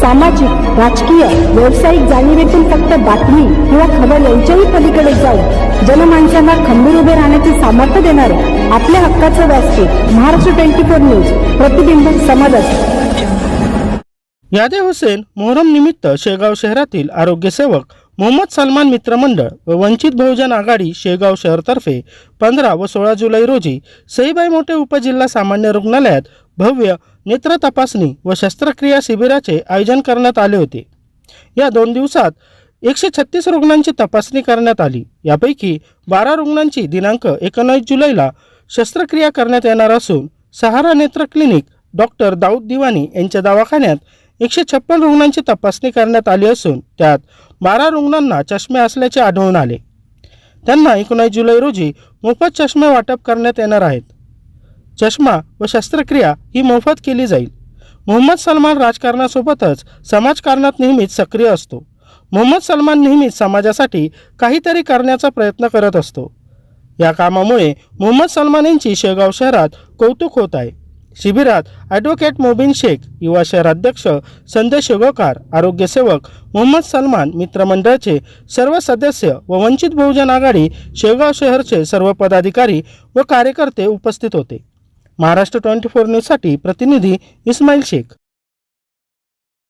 सामाजिक राजकीय व्यावसायिक जाणीवेतून फक्त बातमी किंवा खबर यांच्याही पलीकडे जाऊन जनमानसांना खंबीर उभे राहण्याचे सामर्थ्य देणारे आपल्या हक्काचं व्यासपीठ महाराष्ट्र ट्वेंटी फोर न्यूज प्रतिबिंब समाजात यादे हुसेन मोहरम निमित्त शेगाव शहरातील आरोग्यसेवक मोहम्मद सलमान मित्रमंडळ व वंचित बहुजन आघाडी शेगाव शहरतर्फे पंधरा व सोळा जुलै रोजी सईबाई मोठे उपजिल्हा सामान्य रुग्णालयात भव्य नेत्र तपासणी व शस्त्रक्रिया शिबिराचे आयोजन करण्यात आले होते. या दोन दिवसात एकशे छत्तीस रुग्णांची तपासणी करण्यात आली. यापैकी बारा रुग्णांची दिनांक एकोणीस जुलैला शस्त्रक्रिया करण्यात येणार असून सहारा नेत्र क्लिनिक डॉक्टर दाऊद दिवाणी यांच्या दवाखान्यात एकशे छप्पन रुग्णांची तपासणी करण्यात आली असून त्यात बारा रुग्णांना चष्मे असल्याचे आढळून आले. त्यांना एकोणीस जुलै रोजी मोफत चष्मे वाटप करण्यात येणार आहेत. चष्मा व शस्त्रक्रिया ही मोफत केली जाईल. मोहम्मद सलमान राजकारणासोबतच समाजकारणात नेहमीच सक्रिय असतो. मोहम्मद सलमान नेहमीच समाजासाठी काहीतरी करण्याचा प्रयत्न करत असतो. या कामामुळे मोहम्मद सलमान यांची शेगाव शहरात कौतुक होत आहे. शिबिरात ॲडव्होकेट मोबिन शेख युवा शहर अध्यक्ष संजय शेगोकार आरोग्यसेवक मोहम्मद सलमान मित्रमंडळाचे सर्व सदस्य व वंचित बहुजन आघाडी शेगाव शहरचे सर्व पदाधिकारी व कार्यकर्ते उपस्थित होते. महाराष्ट्र ट्वेंटी फोर न्यूजसाठी प्रतिनिधी इस्माईल शेख.